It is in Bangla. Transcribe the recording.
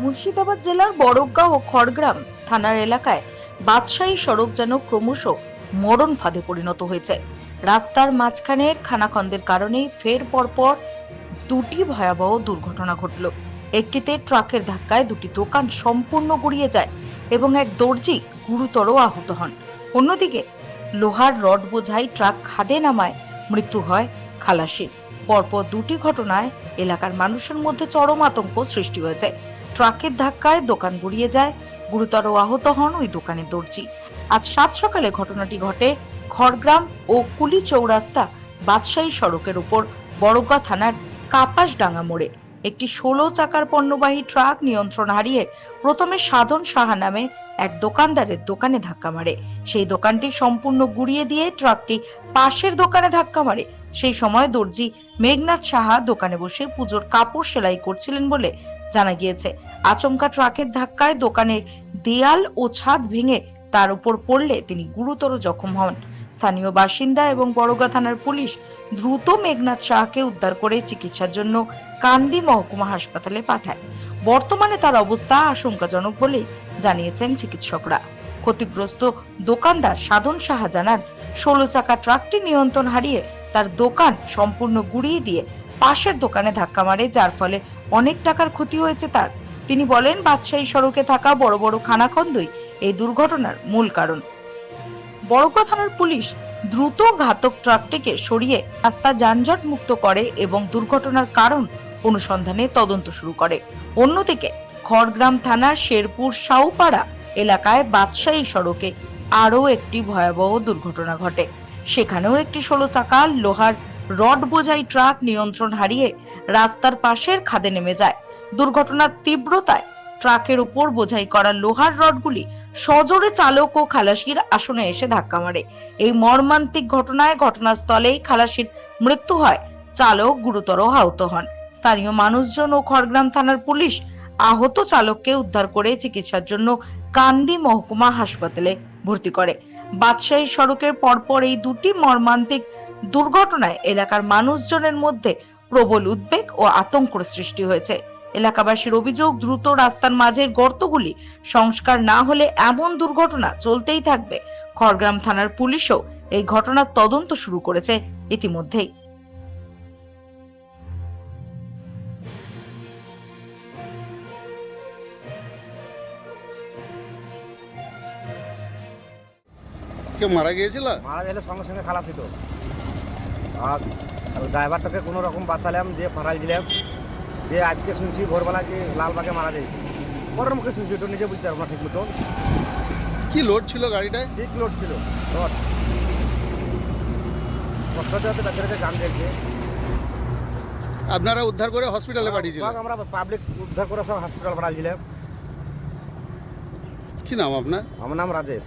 মুর্শিদাবাদ জেলার বড়গাঁও ও খড়গ্রাম থানার এলাকায় বাদশাহী সড়ক যেন ক্রমশ মরণ ফাঁদে পরিণত হয়েছে। রাস্তার মাঝখানের খানাখন্দের কারণে ফের পরপর দুটি ভয়াবহ দুর্ঘটনা ঘটল। একটিতে ট্রাকের ধাক্কায় দুটি দোকান সম্পূর্ণ গুড়িয়ে যায় এবং এক দর্জি গুরুতর আহত হন। অন্যদিকে লোহার রড বোঝাই ট্রাক খাদে নামায়, মৃত্যু হয় খালাসির। পরপর দুটি ঘটনায় এলাকার মানুষের মধ্যে চরম আতঙ্ক সৃষ্টি হয়েছে। ট্রাকের ধাক্কায় দোকান গুড়িয়ে যায়। গুরুতর আহত হন ওই দোকানের দর্জি। আজ সাত সকালে ঘটনাটি ঘটে খড়গ্রাম ও কুলি চৌরাস্তা বাদশাহী সড়কের উপর বড়গা থানার কাপাসডাঙ্গা মোড়ে। একটি ষোলো চাকার পণ্যবাহী ট্রাক নিয়ন্ত্রণ হারিয়ে প্রথমে সাধন সাহা নামে এক দোকানদারের দোকানে ধাক্কা মারে। সেই দোকানটি সম্পূর্ণ গুড়িয়ে দিয়ে ট্রাকটি পাশের দোকানে ধাক্কা মারে। সেই সময় দর্জি মেঘনাথ সাহা দোকানে বসে পুজোর কাপড় সেলাই করছিলেন বলে জানা গিয়েছে। আচমকা ট্রাকের ধাক্কায় দোকানের দেয়াল ও ছাদ ভেঙে তার উপর পড়লে তিনি গুরুতর জখম হন। স্থানীয় বাসিন্দা এবং বড়গা থানার পুলিশ দ্রুত মেঘনাথ শাহকে উদ্ধার করে চিকিৎসার জন্য কান্দি মহকুমা হাসপাতালে পাঠায়। বর্তমানে তার অবস্থা আশঙ্কাজনক বলে জানিয়েছেন চিকিৎসকরা। ক্ষতিগ্রস্ত দোকানদার সাধন সাহা জানান, ষোলো চাকা ট্রাকটি নিয়ন্ত্রণ হারিয়ে তার দোকান সম্পূর্ণ গুড়িয়ে দিয়ে পাশের দোকানে ধাক্কা মারে, যার ফলে অনেক টাকার ক্ষতি হয়েছে তার। তিনি বলেন, বাদশাহী সড়কে থাকা বড় বড় খানাখন্দই এই দুর্ঘটনার মূল কারণ। বড়কা থানার পুলিশ দ্রুত ঘাতক ট্রাকটিকে সরিয়ে রাস্তা যানজট মুক্ত করে এবং দুর্ঘটনার কারণ অনুসন্ধানে তদন্ত শুরু করে। অন্যদিকে, খড়গ্রাম থানার শেরপুর সাউপাড়া এলাকায় বাদশাহী সড়কে আরও একটি ভয়াবহ দুর্ঘটনা ঘটে। সেখানেও একটি ষোলো চাকা লোহার রড বোঝাই ট্রাক নিয়ন্ত্রণ হারিয়ে রাস্তার পাশের খাদে নেমে যায়। দুর্ঘটনার তীব্রতায় ট্রাকের উপর বোঝাই করা লোহার রডগুলি সজোরে চালক ও খালাসির আসনে এসে ধাক্কা মারে। এই মর্মান্তিক ঘটনায় ঘটনাস্থলেই খালাসির মৃত্যু হয়। চালক গুরুতর আহত হন। স্থানীয় মানুষজন ও খড়গ্রাম থানার পুলিশ আহত চালককে উদ্ধার করে চিকিৎসার জন্য কান্দি মহকুমা হাসপাতালে ভর্তি করে। বাদশাহী সড়কের পরপর এই দুটি মর্মান্তিক দুর্ঘটনায় এলাকার মানুষজনের মধ্যে প্রবল উদ্বেগ ও আতঙ্ক সৃষ্টি হয়েছে। এলাকাবাসীর অভিযোগ, দ্রুত রাস্তার মাঝের গর্তগুলি সংস্কার না হলে এমন দুর্ঘটনা চলতেই থাকবে। খড়গ্রাম থানার পুলিশও এই ঘটনার তদন্ত শুরু করেছে ইতিমধ্যেই। কে মারা গিয়েছিল? মারা গেলে সঙ্গে সঙ্গে খালাসি তো আর ড্রাইভারটাকে কোনো রকম বাঁচালাম দিয়ে ফাঁড়াই দিলাম। দিয়ে আজকে শুনছি ভোরবেলা যে লালবাগে মারা গেছে পরের মুখে শুনছি ওটা নিজে বুঝতে পারব না ঠিক মতো কি লোড ছিল গাড়িটায়? সিট লোড ছিল রড কষ্ট হতে বেচারাকে গান দেখছে আপনারা উদ্ধার করে হসপিটালে পাঠিয়েছিলেন? আমরা পাবলিক উদ্ধার করে সব হসপিটাল পাঠাই দিলাম। কি নাম আপনার? আমার নাম রাজেশ।